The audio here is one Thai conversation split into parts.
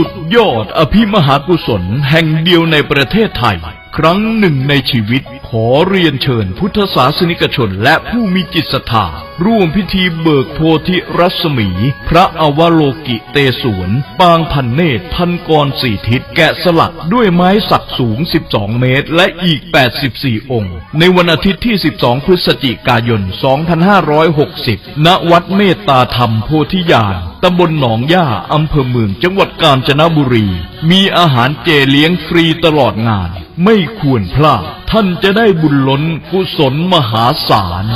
สุดยอดอภิมหากุศลแห่งเดียวในประเทศไทย ครั้งหนึ่งในชีวิต ขอเรียนเชิญพุทธศาสนิกชนและผู้มีจิตศรัทธาร่วมพิธีเบิกโพธิรัศมี พระอวโลกิเตศวรปางพันเนตรพันกรสี่ทิศแกะสลักด้วยไม้สักสูง 12 เมตร และอีก 84 องค์ ในวันอาทิตย์ที่ 12 พฤศจิกายน 2560 ณ วัดเมตตาธรรมโพธิญาณตำบลหนองย่าอำเภอเมืองจังหวัดกาญจนบุรี มีอาหารเจเลี้ยงฟรีตลอดงาน ไม่ควรพลาดท่านจะได้บุญล้นกุศลมหาศาล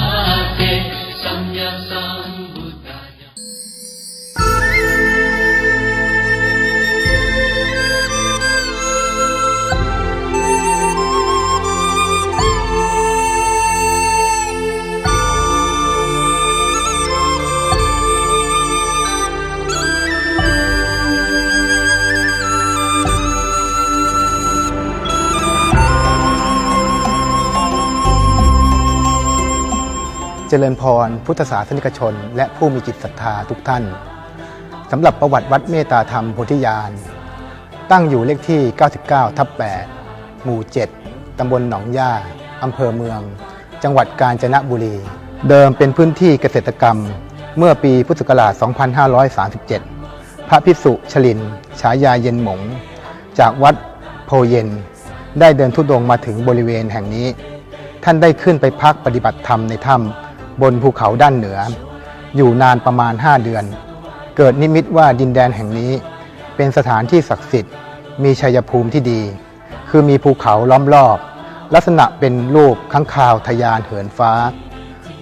เจริญพรพุทธศาสนิกชน และผู้มีจิตศรัทธาทุกท่านสำหรับประวัติวัดเมตตาธรรมโพธิญาณ ตั้งอยู่เลขที่ 99 ทับ 8 หมู่ 7 ตำบลหนองย่าอำเภอเมือง จังหวัดกาญจนบุรี เดิมเป็นพื้นที่เกษตรกรรม เมื่อปีพุทธศักราช 2537 พระพิสุชลิน ฉายาเย็นหมง จากวัดโพเย็น ได้เดินทุดงมาถึงบริเวณแห่งนี้ ท่านได้ขึ้นไปพักปฏิบัติธรรมในถ้ำ บนภูเขาด้านเหนือ อยู่นานประมาณ 5 เดือน เกิดนิมิตว่าดินแดนแห่งนี้ เป็นสถานที่ศักดิ์สิทธิ์ มีชัยภูมิที่ดี คือมีภูเขาล้อมรอบ ลักษณะเป็นรูปข้างคาวทะยานเหินฟ้า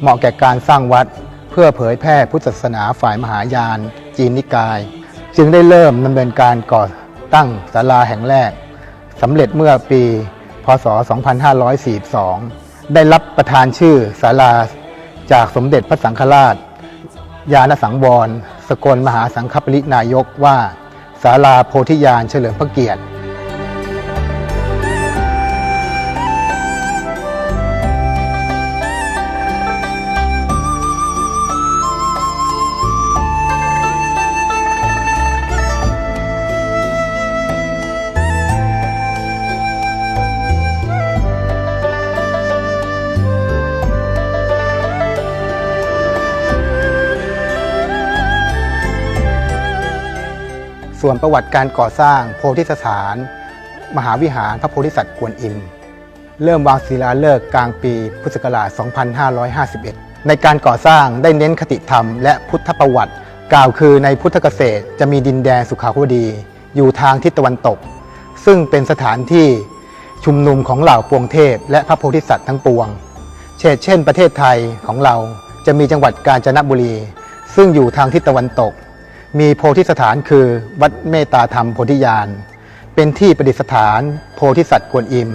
เหมาะแก่การสร้างวัดเพื่อเผยแพร่พุทธศาสนาฝ่ายมหายาน จีนนิกาย จึงได้เริ่มดำเนินการก่อตั้งศาลาแห่งแรกสำเร็จเมื่อปี พศ 2542 ได้รับประทานชื่อศาลา จากสมเด็จพระสังฆราช ยานสังวร สกลมหาสังฆปรินายกว่าศาลาโพธิญาณเฉลิมพระเกียรติ ส่วนประวัติการก่อสร้างโพธิสถาน มหาวิหารพระโพธิสัตว์กวนอิม เริ่มวางศิลาฤกษ์กลางปีพุทธศักราช 2551 ในการก่อสร้างได้เน้นคติธรรมและพุทธประวัติ กล่าวคือในพุทธเกษตรจะมีดินแดนสุขาวดี อยู่ทางทิศตะวันตก ซึ่งเป็นสถานที่ชุมนุมของเหล่าปวงเทพ และพระโพธิสัตว์ทั้งปวง เช่นเช่น ประเทศไทยของเราจะมีจังหวัดกาญจนบุรี ซึ่งอยู่ทางทิศตะวันตก มีโพธิสถานคือวัดเมตตาธรรมโพธิญาณ เป็นที่ประดิษฐานโพธิสัตว์กวนอิม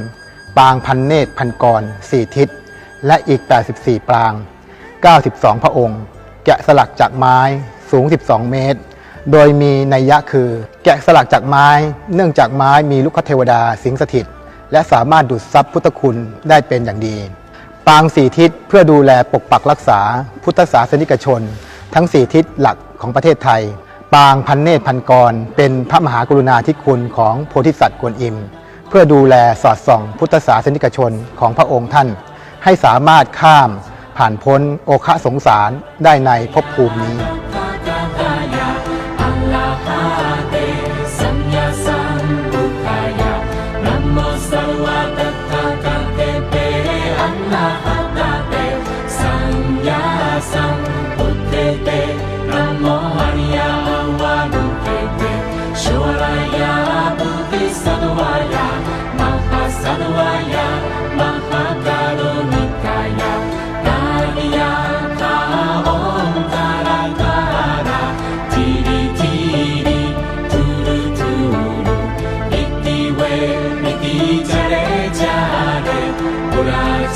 ปางพันเนตรพันกรสี่ทิศ และอีก 84ปราง 92 พระองค์ แกะสลักจากไม้สูง 12 เมตร โดยมีนัยยะคือ แกะสลักจากไม้ เนื่องจากไม้มีลูกเทวดาสิงสถิต และสามารถดูดซับพุทธคุณได้เป็นอย่างดี ปางสี่ทิศเพื่อดูแลปกปักรักษาพุทธศาสนิกชน ทั้งสี่ทิศหลักของประเทศไทย ปางพันเนตรพันกร เป็นพระมหากรุณาธิคุณของโพธิสัตว์กวนอิม เพื่อดูแลสอดส่องพุทธศาสนิกชนของพระองค์ท่าน ให้สามารถข้ามผ่านพ้นโอคะสงสารได้ในภพภูมินี้ Sarva Tathagate Pere Annaha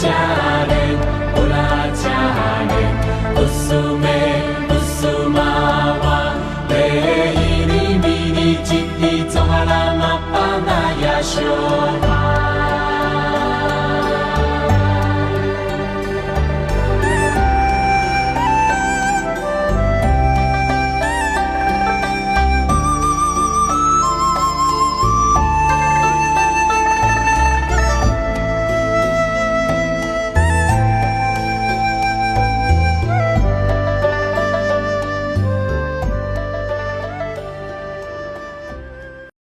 çare Ola çare. Usume usumawa Leiri mini ciddi Tohara